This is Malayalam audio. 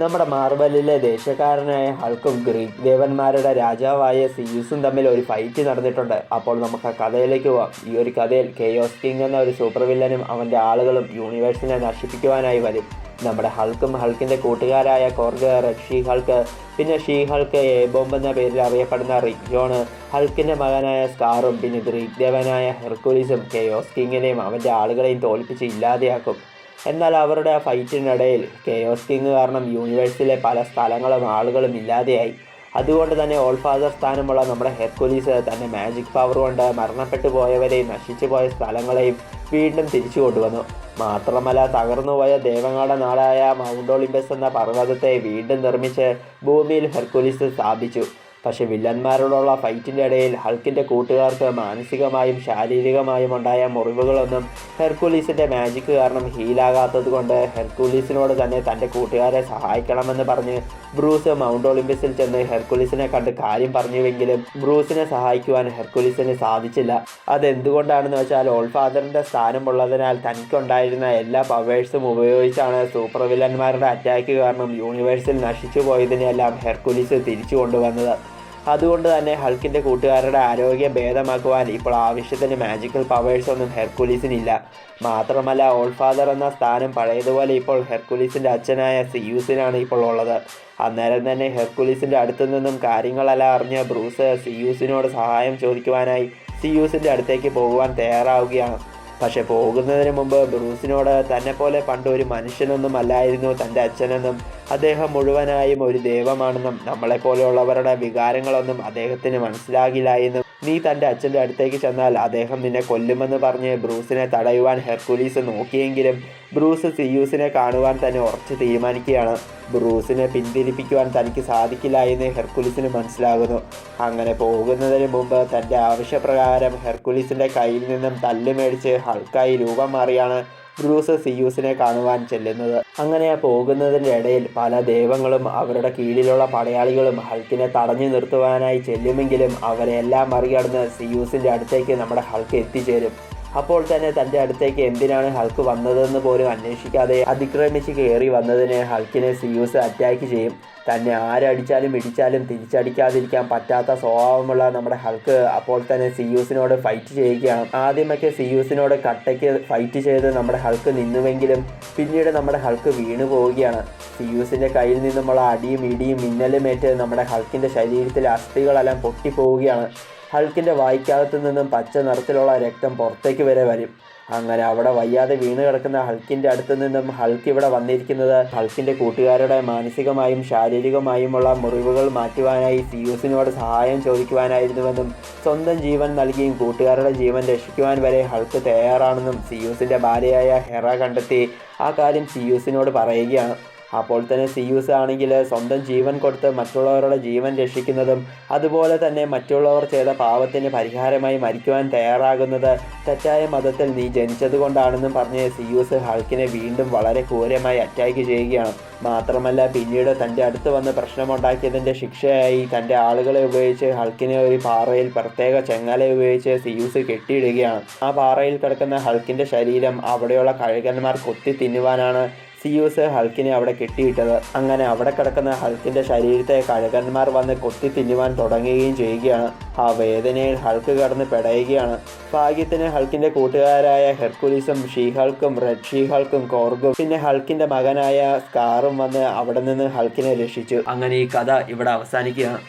നമ്മുടെ മാർബലിലെ ദേശക്കാരനായ ഹൾക്കും ഗ്രീക്ക് ദേവന്മാരുടെ രാജാവായ സിയൂസും തമ്മിൽ ഒരു ഫൈറ്റ് നടന്നിട്ടുണ്ട്. അപ്പോൾ നമുക്ക് ആ കഥയിലേക്ക് പോവാം. ഈ ഒരു കഥയിൽ കെയോസ് കിങ് എന്ന ഒരു സൂപ്പർ വില്ലനും അവന്റെ ആളുകളും യൂണിവേഴ്സിനെ നശിപ്പിക്കുവാനായി വരും. നമ്മുടെ ഹൾക്കും ഹൾക്കിന്റെ കൂട്ടുകാരായ കോർഗ് റെഡ് ഷീ ഹൾക്ക് പിന്നെ ഷീ ഹൾക്ക് എ ബോംബ് എന്ന പേരിൽ അറിയപ്പെടുന്ന റിക് ജോണ് ഹൾക്കിന്റെ മകനായ സ്കാറും പിന്നെ ഗ്രീക്ക് ദേവനായ ഹെർക്കുലീസും കെയോസ് കിങ്ങിനെയും അവന്റെ ആളുകളെയും തോൽപ്പിച്ച് ഇല്ലാതെയാക്കും. എന്നാൽ അവരുടെ ആ ഫൈറ്റിനിടയിൽ കെയോസ് കിങ് കാരണം യൂണിവേഴ്സിലെ പല സ്ഥലങ്ങളും ആളുകളും ഇല്ലാതെയായി. അതുകൊണ്ട് തന്നെ ഓൾ ഫാദർ സ്ഥാനമുള്ള നമ്മുടെ ഹെർക്കുലീസ് തന്നെ മാജിക് പവർ കൊണ്ട് മരണപ്പെട്ടു പോയവരെയും നശിച്ചു പോയ സ്ഥലങ്ങളെയും വീണ്ടും തിരിച്ചു കൊണ്ടുവന്നു. മാത്രമല്ല തകർന്നുപോയ ദേവങ്ങളുടെ നാടായ മൗണ്ട് ഒളിമ്പസ് എന്ന പർവതത്തെ വീണ്ടും നിർമ്മിച്ച് ഭൂമിയിൽ ഹെർക്കുലീസ് സ്ഥാപിച്ചു. പക്ഷെ വില്ലന്മാരോടുള്ള ഫൈറ്റിന്റെ ഇടയിൽ ഹൾക്കിന്റെ കൂട്ടുകാർക്ക് മാനസികമായും ശാരീരികമായും ഉണ്ടായ മുറിവുകളൊന്നും ഹെർക്കുലീസിന്റെ മാജിക് കാരണം ഹീലാകാത്തത് കൊണ്ട് ഹെർക്കുലീസിനോട് തന്നെ തന്റെ കൂട്ടുകാരെ സഹായിക്കണമെന്ന് പറഞ്ഞ് ബ്രൂസ് മൗണ്ട് ഒളിമ്പിക്സിൽ ചെന്ന് ഹെർക്കുലീസിനെ കണ്ട് കാര്യം പറഞ്ഞുവെങ്കിലും ബ്രൂസിനെ സഹായിക്കുവാൻ ഹെർക്കുലീസിന് സാധിച്ചില്ല. അതെന്തുകൊണ്ടാണെന്ന് വെച്ചാൽ ഓൾ ഫാദറിന്റെ സ്ഥാനമുള്ളതിനാൽ തനിക്കുണ്ടായിരുന്ന എല്ലാ പവേഴ്സും ഉപയോഗിച്ചാണ് സൂപ്പർ വില്ലന്മാരുടെ അറ്റാക്ക് കാരണം യൂണിവേഴ്സിൽ നശിച്ചു പോയതിനെല്ലാം ഹെർക്കുലീസ് തിരിച്ചു കൊണ്ടുവന്നത് അതുകൊണ്ട് തന്നെ ഹൾക്കിന്റെ കൂട്ടുകാരുടെ ആരോഗ്യം ഭേദമാക്കുവാൻ ഇപ്പോൾ ആവശ്യത്തിന് മാജിക്കൽ പവേഴ്സ് ഒന്നും ഹെർക്കുലീസിനില്ല. മാത്രമല്ല ഓൾ ഫാദർ എന്ന സ്ഥാനം പഴയതുപോലെ ഇപ്പോൾ ഹെർക്കുലീസിന്റെ അച്ഛനായ സിയൂസിനാണ് ഇപ്പോൾ ഉള്ളത്. അന്നേരം തന്നെ ഹെർക്കുലീസിന്റെ അടുത്തു നിന്നും കാര്യങ്ങളെല്ലാം അറിഞ്ഞ ബ്രൂസ് സിയൂസിനോട് സഹായം ചോദിക്കുവാനായി സിയൂസിന്റെ അടുത്തേക്ക് പോകുവാൻ തയ്യാറാവുകയാണ്. പക്ഷെ പോകുന്നതിന് മുമ്പ് ബ്രൂസിനോട് തന്നെ പോലെ പണ്ട് ഒരു മനുഷ്യനൊന്നും അല്ലായിരുന്നു തന്റെ അച്ഛനെന്നും അദ്ദേഹം മുഴുവനായും ഒരു ദൈവമാണെന്നും നമ്മളെപ്പോലെയുള്ളവരുടെ വികാരങ്ങളൊന്നും അദ്ദേഹത്തിന് മനസ്സിലാകില്ല എന്നും നീ തന്റെ അച്ഛന്റെ അടുത്തേക്ക് ചെന്നാൽ അദ്ദേഹം നിന്നെ കൊല്ലുമെന്ന് പറഞ്ഞ് ബ്രൂസിനെ തടയുവാൻ ഹെർക്കുലീസ് നോക്കിയെങ്കിലും ബ്രൂസ് സിയൂസിനെ കാണുവാൻ തന്നെ ഉറച്ചു തീരുമാനിക്കുകയാണ്. ബ്രൂസിനെ പിന്തിരിപ്പിക്കുവാൻ തനിക്ക് സാധിക്കില്ല എന്ന് ഹെർക്കുലീസിന് മനസ്സിലാകുന്നു. അങ്ങനെ പോകുന്നതിന് മുമ്പ് തന്റെ ആവശ്യപ്രകാരം ഹെർക്കുലീസിന്റെ കയ്യിൽ നിന്നും തല്ല് മേടിച്ച് ഹൾക്കായി രൂപം മാറിയാണ് ബ്രൂസ് സിയൂസിനെ കാണുവാൻ ചെല്ലുന്നത്. അങ്ങനെ പോകുന്നതിന്റെ ഇടയിൽ പല ദൈവങ്ങളും അവരുടെ കീഴിലുള്ള പടയാളികളും ഹൾക്കിനെ തടഞ്ഞു നിർത്തുവാനായി ചെല്ലുമെങ്കിലും അവരെല്ലാം മറികടന്ന് സിയൂസിന്റെ അടുത്തേക്ക് നമ്മുടെ ഹൾക്ക് എത്തിച്ചേരും. അപ്പോൾ തന്നെ തന്റെ അടുത്തേക്ക് എന്തിനാണ് ഹൾക്ക് വന്നതെന്ന് പോലും അന്വേഷിക്കാതെ അതിക്രമിച്ച് കയറി വന്നതിന് ഹൾക്കിനെ സിയൂസ് അറ്റാക്ക് ചെയ്യും. തന്നെ ആരടിച്ചാലും ഇടിച്ചാലും തിരിച്ചടിക്കാതിരിക്കാൻ പറ്റാത്ത സ്വഭാവമുള്ള നമ്മുടെ ഹൾക്ക് അപ്പോൾ തന്നെ സിയൂസിനോട് ഫൈറ്റ് ചെയ്യുകയാണ്. ആദ്യമൊക്കെ സിയൂസിനോട് കട്ടയ്ക്ക് ഫൈറ്റ് ചെയ്ത് നമ്മുടെ ഹൾക്ക് നിന്നുവെങ്കിലും പിന്നീട് നമ്മുടെ ഹൾക്ക് വീണു പോവുകയാണ്. സിയൂസിന്റെ കയ്യിൽ നിന്നുമുള്ള അടിയും ഇടിയും മിന്നലും ഏറ്റ് നമ്മുടെ ഹൾക്കിന്റെ ശരീരത്തിലെ അസ്ഥികളെല്ലാം പൊട്ടിപ്പോവുകയാണ്. ഹൾക്കിന്റെ വായിക്കകത്തു നിന്നും പച്ച നിറത്തിലുള്ള രക്തം പുറത്തേക്ക് വരെ വരും. അങ്ങനെ അവിടെ വയ്യാതെ വീണ് കിടക്കുന്ന ഹൾക്കിന്റെ അടുത്ത് നിന്നും ഹൾക്ക് ഇവിടെ വന്നിരിക്കുന്നത് ഹൾക്കിന്റെ കൂട്ടുകാരുടെ മാനസികമായും ശാരീരികമായുമുള്ള മുറിവുകൾ മാറ്റുവാനായി സിയൂസിനോട് സഹായം ചോദിക്കുവാനായിരുന്നുവെന്നും സ്വന്തം ജീവൻ നൽകിയും കൂട്ടുകാരുടെ ജീവൻ രക്ഷിക്കുവാൻ വരെ ഹൾക്ക് തയ്യാറാണെന്നും സിയൂസിന്റെ ഭാര്യയായ ഹെറ കണ്ടെത്തി ആ കാര്യം സിയൂസിനോട് പറയുകയാണ്. അപ്പോൾ തന്നെ സിയൂസ് ആണെങ്കിൽ സ്വന്തം ജീവൻ കൊടുത്ത് മറ്റുള്ളവരുടെ ജീവൻ രക്ഷിക്കുന്നതും അതുപോലെ തന്നെ മറ്റുള്ളവർ ചെയ്ത പാവത്തിന് പരിഹാരമായി മരിക്കുവാൻ തയ്യാറാകുന്നത് തെറ്റായ മതത്തിൽ നീ ജനിച്ചത് കൊണ്ടാണെന്നും പറഞ്ഞ് സിയൂസ് ഹൾക്കിനെ വീണ്ടും വളരെ ക്രൂരമായി അറ്റാക്ക് ചെയ്യുകയാണ്. മാത്രമല്ല പിന്നീട് തന്റെ അടുത്ത് വന്ന് പ്രശ്നമുണ്ടാക്കിയതിന്റെ ശിക്ഷയായി തന്റെ ആളുകളെ ഉപയോഗിച്ച് ഹൾക്കിനെ ഒരു പാറയിൽ പ്രത്യേക ചെങ്ങല ഉപയോഗിച്ച് സിയൂസ് കെട്ടിയിടുകയാണ്. ആ പാറയിൽ കിടക്കുന്ന ഹൾക്കിന്റെ ശരീരം അവിടെയുള്ള കഴുകന്മാർ കൊത്തി തിന്നുവാനാണ് സിയൂസ് ഹൾക്കിനെ അവിടെ കെട്ടിയിട്ടത്. അങ്ങനെ അവിടെ കിടക്കുന്ന ഹൾക്കിന്റെ ശരീരത്തെ കഴുകന്മാർ വന്ന് കൊത്തി തിന്നുവാൻ തുടങ്ങുകയും ചെയ്യുകയാണ്. ആ വേദനയിൽ ഹൾക്ക് കടന്ന് പെടയുകയാണ്. ഭാഗ്യത്തിന് ഹൾക്കിന്റെ കൂട്ടുകാരായ ഹെർക്കുലീസും ഷീഹൾക്കും റെഡ് ഷീഹൾക്കും കോർഗും പിന്നെ ഹൾക്കിന്റെ മകനായ സ്കാറും വന്ന് അവിടെ നിന്ന് ഹൾക്കിനെ രക്ഷിച്ചു. അങ്ങനെ ഈ കഥ ഇവിടെ അവസാനിക്കുകയാണ്.